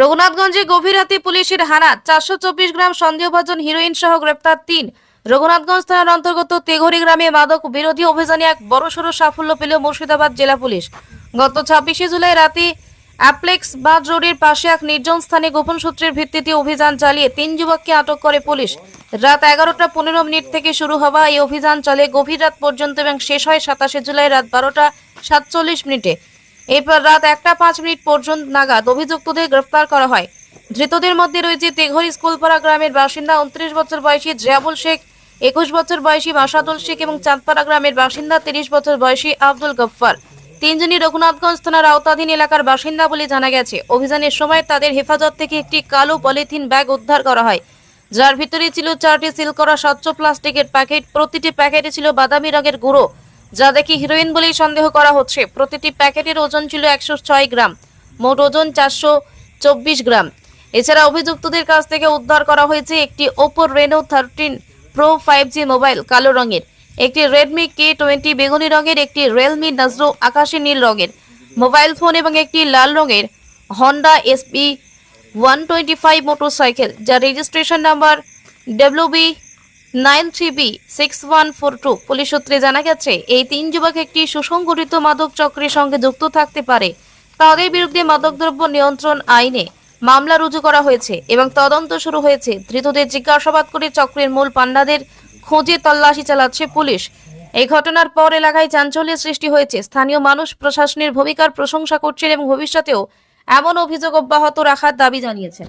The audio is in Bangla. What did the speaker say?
রঘুনাথগঞ্জে গভীর রাতে পুলিশের হানা, চারশো চব্বিশ গ্রাম সন্দেহভাজন হিরোইন সহ গ্রেপ্তার তিন। রঘুনাথগঞ্জ থানার অন্তর্গত তেঘরি গ্রামে মাদক বিরোধী অভিযানে এক বড়সড় সাফল্য পেল মুর্শিদাবাদ জেলা পুলিশ। গত ছাব্বিশে জুলাই রাতে অ্যাপ্লেক্স বাদ রোডের পাশে এক নির্জন স্থানে গোপন সূত্রের ভিত্তিতে অভিযান চালিয়ে তিন যুবককে আটক করে পুলিশ। রাত এগারোটা পনেরো মিনিট থেকে শুরু হওয়া এই অভিযান চলে গভীর রাত পর্যন্ত এবং শেষ হয় সাতাশে জুলাই রাত বারোটা সাতচল্লিশ মিনিটে। এরপর রাত একটা পাঁচ মিনিট পর্যন্ত নাগাদ অভিযুক্তদের গ্রেফতার করা হয়। ধৃতদের মধ্যে রয়েছে তেঘরি স্কুলপাড়া গ্রামের বাসিন্দা উনত্রিশ বছর বয়সী জিয়াবুল শেখ, একুশ বছর বয়সী মাসাদুল শেখ এবং চাঁদপাড়া গ্রামের বাসিন্দা তিরিশ বছর বয়সী আব্দুল গফ্ফার। তিনজনই রঘুনাথগঞ্জ থানার আওতাধীন এলাকার বাসিন্দা বলে জানা গেছে। অভিযানের সময় তাদের হেফাজত থেকে একটি কালো পলিথিন ব্যাগ উদ্ধার করা হয়। যার ভিতরে ছিল চারটি সিল করা স্বচ্ছ প্লাস্টিকের প্যাকেট, প্রতিটি প্যাকেটে ছিল বাদামি রঙের গুঁড়ো যা দেখি হিরোইন বলেই সন্দেহ করা হচ্ছে। প্রতিটি প্যাকেটের ওজন ছিল একশো ছয় গ্রাম, মোট ওজন চারশো চব্বিশ গ্রাম। এছাড়া অভিযুক্তদের কাছ থেকে উদ্ধার করা হয়েছে একটি Oppo Reno thirteen pro five G mobile কালো রঙের, একটি রেডমি কে টোয়েন্টি বেগুনি রঙের, একটি রিয়েলমি নাজরো আকাশি নীল রঙের, মোবাইল ফোন এবং একটি লাল রঙের Honda S P one twenty five motorcycle, যার registration number W B nine three six one four two police সূত্রে জানা গেছে, এই তিন যুবক একটি সুসংগঠিত মাদক চক্রের সঙ্গে যুক্ত থাকতে পারে। তাদের বিরুদ্ধে মাদকদ্রব্য নিয়ন্ত্রণ আইনে মামলা রুজু করা হয়েছে এবং তদন্ত শুরু হয়েছে। ধৃতদের জিজ্ঞাসাবাদ করে চক্রের মূল পান্ডাদের খোঁজে তল্লাশি চালাচ্ছে পুলিশ। এই ঘটনার পর এলাকায় চাঞ্চল্যের সৃষ্টি হয়েছে। স্থানীয় মানুষ প্রশাসনের ভূমিকার প্রশংসা করছেন এবং ভবিষ্যতেও এমন অভিযোগ অব্যাহত রাখার দাবি জানিয়েছেন।